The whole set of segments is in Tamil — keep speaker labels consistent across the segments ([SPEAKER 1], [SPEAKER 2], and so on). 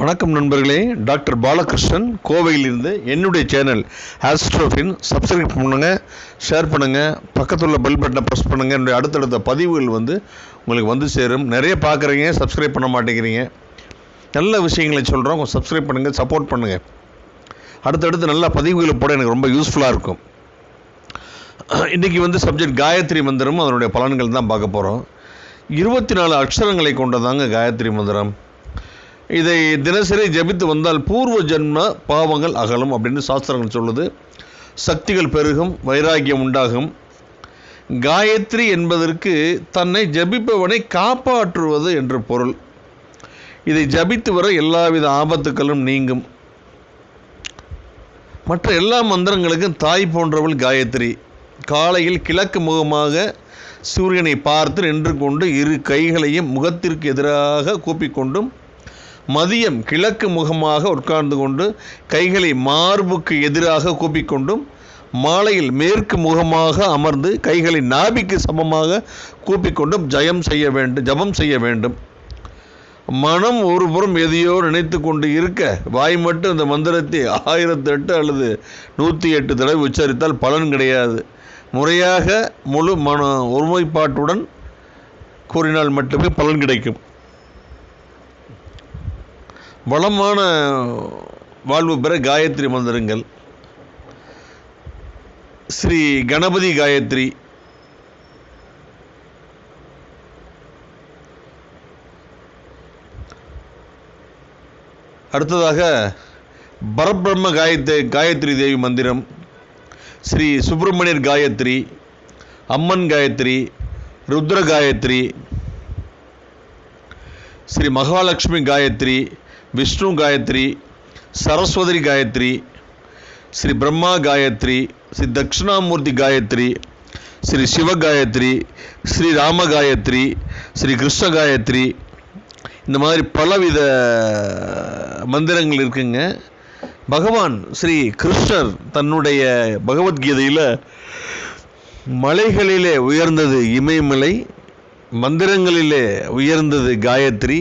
[SPEAKER 1] வணக்கம் நண்பர்களே. டாக்டர் பாலகிருஷ்ணன் கோவையிலிருந்து என்னுடைய சேனல் ஆஸ்ட்ரோஃபின் சப்ஸ்கிரைப் பண்ணுங்கள் ஷேர் பண்ணுங்கள் பக்கத்தில் உள்ள பெல் பட்டனை ப்ரெஸ் பண்ணுங்கள் என்னுடைய அடுத்தடுத்த பதிவுகள் வந்து உங்களுக்கு வந்து சேரும். நிறைய பார்க்குறீங்க சப்ஸ்கிரைப் பண்ண மாட்டேங்கிறீங்க. நல்ல விஷயங்களை சொல்கிறோம் உங்கள் சப்ஸ்கிரைப் பண்ணுங்கள் சப்போர்ட் பண்ணுங்கள் அடுத்தடுத்து நல்ல பதிவுகளை போட எனக்கு ரொம்ப யூஸ்ஃபுல்லாக இருக்கும். இன்றைக்கி வந்து சப்ஜெக்ட் காயத்ரி மந்திரம். அதனுடைய பலன்கள் தான் பார்க்க போகிறோம் இருபத்தி நாலு அக்ஷரங்களை கொண்டதாங்க காயத்ரி மந்திரம். இதை தினசரி ஜபித்து வந்தால் பூர்வ ஜென்ம பாவங்கள் அகலும் அப்படின்னு சாஸ்திரங்கள் சொல்லுது. சக்திகள் பெருகும் வைராக்கியம் உண்டாகும். காயத்ரி என்பதற்கு தன்னை ஜபிப்பவனை காப்பாற்றுவது என்று பொருள். இதை ஜபித்து வர எல்லாவித ஆபத்துக்களும் நீங்கும். மற்ற எல்லா மந்திரங்களுக்கும் தாய் போன்றவள் காயத்ரி. காலையில் கிழக்கு முகமாக சூரியனை பார்த்து நின்று கொண்டு இரு கைகளையும் முகத்திற்கு எதிராக கூப்பிக்கொண்டும் மதியம் கிழக்கு முகமாக உட்கார்ந்து கொண்டு கைகளை மார்புக்கு எதிராக கூப்பிக்கொண்டும் மாலையில் மேற்கு முகமாக அமர்ந்து கைகளை நாபிக்கு சமமாக கூப்பிக்கொண்டும் ஜெயம் செய்ய வேண்டும் ஜபம் செய்ய வேண்டும். மனம் ஒருபுறம் எதையோ நினைத்து கொண்டு இருக்க வாய் மட்டும் இந்த மந்திரத்தை ஆயிரத்தி எட்டு அல்லது நூற்றி எட்டு தடவை உச்சரித்தால் பலன் கிடையாது. முறையாக முழு மன ஒருமைப்பாட்டுடன் கூறினால் மட்டுமே பலன் கிடைக்கும். வளமான வாழ்வு பெற காயத்ரி மந்திரங்கள். ஸ்ரீ கணபதி காயத்ரி. அடுத்ததாக பரபிரம்ம காயத்ரி காயத்ரி தேவி மந்திரம். ஸ்ரீ சுப்பிரமணியர் காயத்ரி அம்மன் காயத்ரி ருத்ர காயத்ரி. ஸ்ரீ மகாலட்சுமி காயத்ரி. விஷ்ணு காயத்ரி சரஸ்வதி காயத்ரி ஸ்ரீ பிரம்மா காயத்ரி ஸ்ரீ தட்சிணாமூர்த்தி காயத்ரி ஸ்ரீ சிவ காயத்ரி ஸ்ரீ ராம காயத்ரி ஸ்ரீ கிருஷ்ண காயத்ரி. இந்த மாதிரி பலவித மந்திரங்கள் இருக்குங்க. பகவான் ஸ்ரீ கிருஷ்ணர் தன்னுடைய பகவத்கீதையில் மலைகளிலே உயர்ந்தது இமயமலை மந்திரங்களிலே உயர்ந்தது காயத்ரி.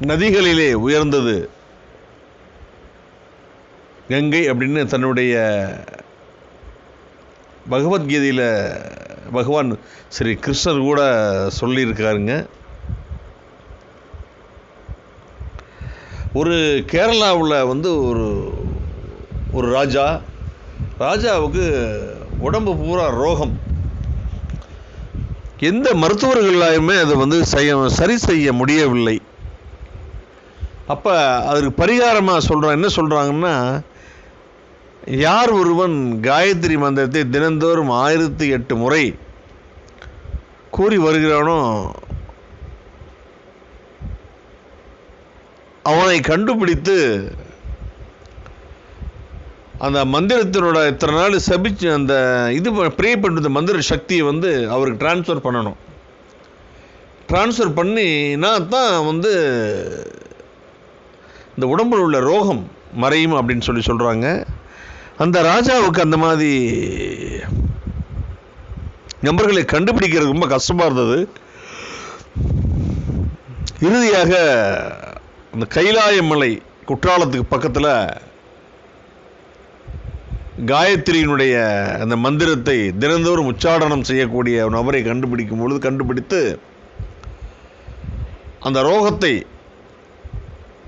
[SPEAKER 1] நதிகளிலே உயர்ந்தது. கங்கை அப்படின்னு தன்னுடைய பகவத்கீதையில் பகவான் ஸ்ரீ கிருஷ்ணர் கூட சொல்லியிருக்காருங்க. ஒரு கேரளாவில் வந்து ஒரு ஒரு ராஜா ராஜாவுக்கு உடம்பு பூரா ரோகம். எந்த மருத்துவர்களாலுமே அதை வந்து செய்ய சரி செய்ய முடியவில்லை. அப்போ அதற்கு பரிகாரமாக சொல்கிறான் என்ன சொல்கிறாங்கன்னா யார் ஒருவன் காயத்ரி மந்திரத்தை தினந்தோறும் ஆயிரத்தி எட்டு முறை கூறி வருகிறானோ அவனை கண்டுபிடித்து அந்த மந்திரத்தினோட இத்தனை நாள் சபிச்சு அந்த இது ப்ரே பண்ணுறது மந்திர சக்தியை வந்து அவருக்கு டிரான்ஸ்ஃபர் பண்ணணும். டிரான்ஸ்ஃபர் பண்ணினா தான் வந்து இந்த உடம்பில் உள்ள ரோகம் மறையும் அப்படின்னு சொல்லி சொல்கிறாங்க அந்த ராஜாவுக்கு அந்த மாதிரி நம்பர்களை கண்டுபிடிக்கிறது ரொம்ப கஷ்டமாக இருந்தது. இறுதியாக அந்த கைலாயமலை குற்றாலத்துக்கு பக்கத்தில் காயத்ரியினுடைய அந்த மந்திரத்தை தினந்தோறும் உச்சாடனம் செய்யக்கூடிய நபரை கண்டுபிடிக்கும் பொழுது கண்டுபிடித்து அந்த ரோகத்தை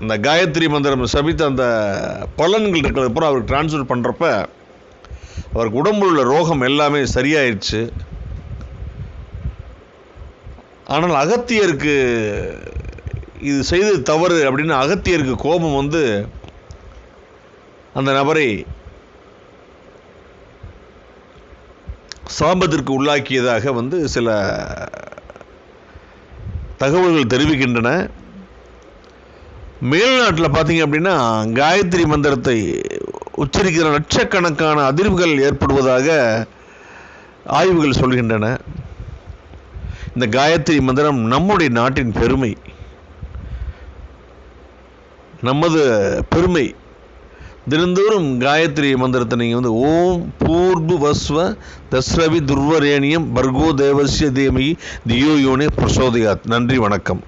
[SPEAKER 1] அந்த காயத்ரி மந்திரம் சபித்த அந்த பலன்கள் இருக்கிறது. அப்புறம் அவருக்கு டிரான்ஸ்ஃபர் பண்ணுறப்ப அவருக்கு உடம்புல உள்ள ரோகம் எல்லாமே சரியாயிடுச்சு ஆனால் அகத்தியருக்கு இது செய்தது தவறு அப்படின்னு அகத்தியருக்கு கோபம் வந்து அந்த நபரை சாபத்திற்கு உள்ளாக்கியதாக வந்து சில தகவல்கள் தெரிவிக்கின்றன. மேல்நாட்டில் பார்த்தீங்க அப்படின்னா காயத்ரி மந்திரத்தை உச்சரிக்கிற லட்சக்கணக்கான அதிர்வுகள் ஏற்படுவதாக ஆய்வுகள் சொல்கின்றன. இந்த காயத்ரி மந்திரம் நம்முடைய நாட்டின் பெருமை. நமது பெருமை. தினந்தோறும் காயத்ரி மந்திரத்தை நீங்கள் வந்து ஓம் பூர்பு வஸ்வ தஸ்ரவி துர்வரேணியம் பர்கோ தேவசிய தேமி தியோ யோனே பிரசோதயாத். நன்றி வணக்கம்.